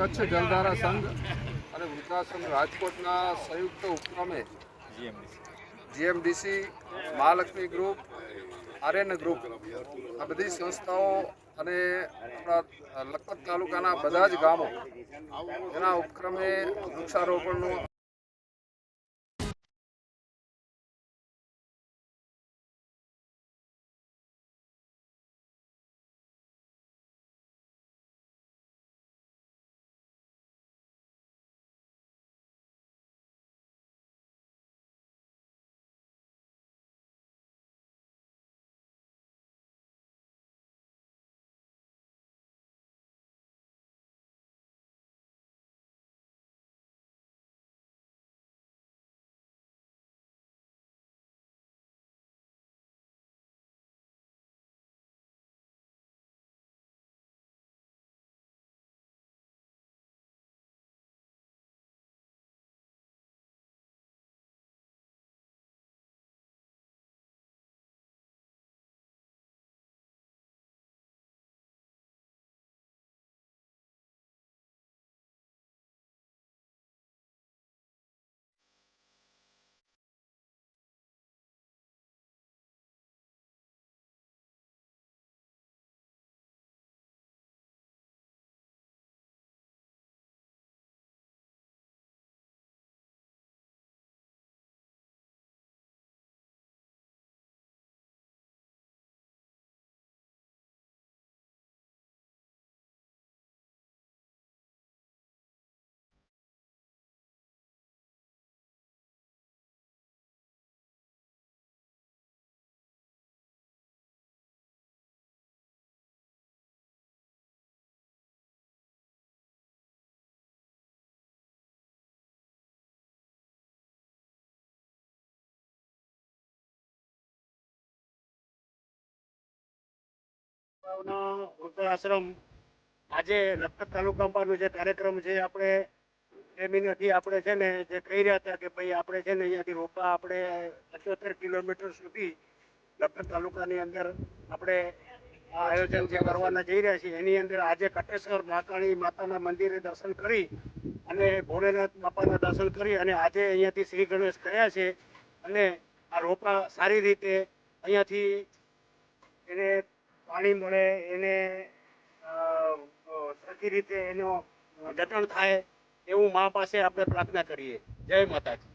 કચ્છ જલધારા સંઘ અને વૃદ્ધાશ્રમ રાજકોટના સંયુક્ત ઉપક્રમે. GMDC, Mahalakshmi group, Aryan group, આ બધી સંસ્થાઓ અને આપણા લખપત તાલુકાના બધા જ ગામો, એના ઉપક્રમે વૃક્ષારોપણનું નો વૃદ્ધાશ્રમ આજે લખપત તાલુકામાં જે કાર્યક્રમ છે આપણે બે આપણે છે ને જે કહી રહ્યા હતા કે ભાઈ આપણે છે ને અહીંયાથી રોપા આપણે પંચોતેર કિલોમીટર સુધી લખપત તાલુકાની અંદર આપણે આયોજન જે કરવાના જઈ રહ્યા છીએ, એની અંદર આજે કટેશ્વર મહાકાળી માતાના મંદિરે દર્શન કરી અને ભોલેનાથ બાપાના દર્શન કરી અને આજે અહીંયાથી શ્રી ગણેશ ગયા છે અને આ રોપા સારી રીતે અહીંયાથી એને પાણી મળે, એને સરખી રીતે એનું જતન થાય, એવું મા પાસે આપણે પ્રાર્થના કરીએ. જય માતાજી.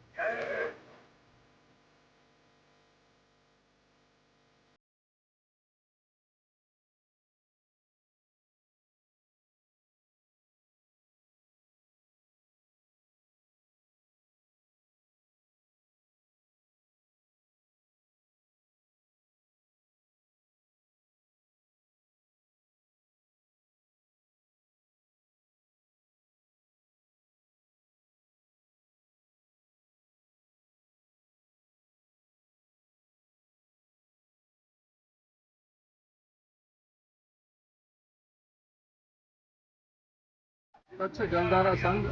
કચ્છ જલધારા સંઘ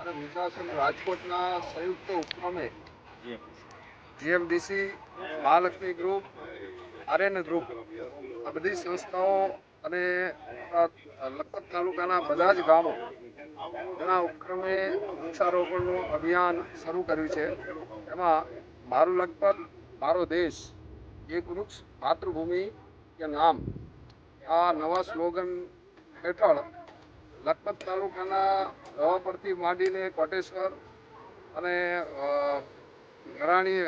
અને વૃદ્ધાશ્રમ રાજકોટના સંયુક્ત ઉપક્રમે GMDC Mahalakshmi group Aryan group આ બધી સંસ્થાઓ અને લખપત તાલુકાના બધા જ ગામો ના ઉપક્રમે વૃક્ષારોપણનું અભિયાન શરૂ કર્યું છે. એમાં મારું લખપત મારો દેશ એક વૃક્ષ માતૃભૂમિ કે નામ આ નવા સ્લોગન હેઠળ લખપત તાલુકાના રવાપરથી માંડીને કોટેશ્વર અને ગરાણી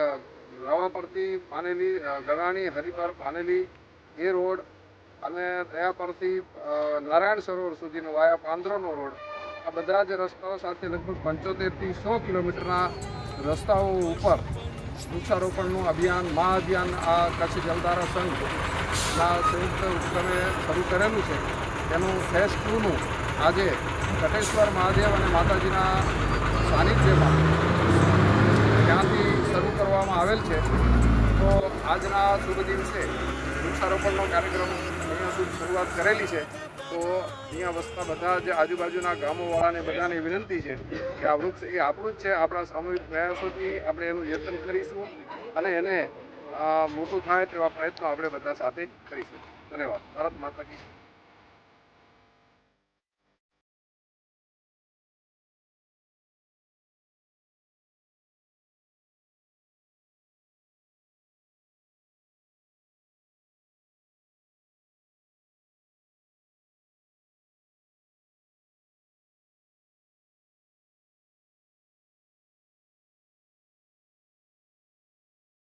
રવાપરથી પાનેલી ગરાણી હરિપર પાનેલી, એ રોડ અને ત્યાં પરથી નારાયણ સરોવર સુધીનો વાયા પાંદરોનો રોડ. આ બધા જ રસ્તાઓ સાથે લગભગ પંચોતેરથી સો કિલોમીટરના રસ્તાઓ ઉપર વૃક્ષારોપણનું અભિયાન, મહા અભિયાન આ કચ્છ જલધારા સંઘના સંયુક્ત ઉપક્રમે શરૂ કરેલું છે. તેનું ફેસ ટુનું આજે કટેશ્વર મહાદેવ અને માતાજીના સાનિધ્યમાં ત્યાંથી શરૂ કરવામાં આવેલ છે. તો આજના શુભ દિવસે વૃક્ષારોપણનો કાર્યક્રમ અહીંયા શરૂઆત કરેલી છે. તો અહીંયા વસતા બધા જે આજુબાજુના ગામોવાળાને બધાને વિનંતી છે કે આ વૃક્ષ એ આપણું જ છે. આપણા સામૂહિક પ્રયાસોથી આપણે એનું યતન કરીશું અને એને મોટું થાય તેવા પ્રયત્નો આપણે બધા સાથે કરીશું. ધન્યવાદ. ભારત માતા કી.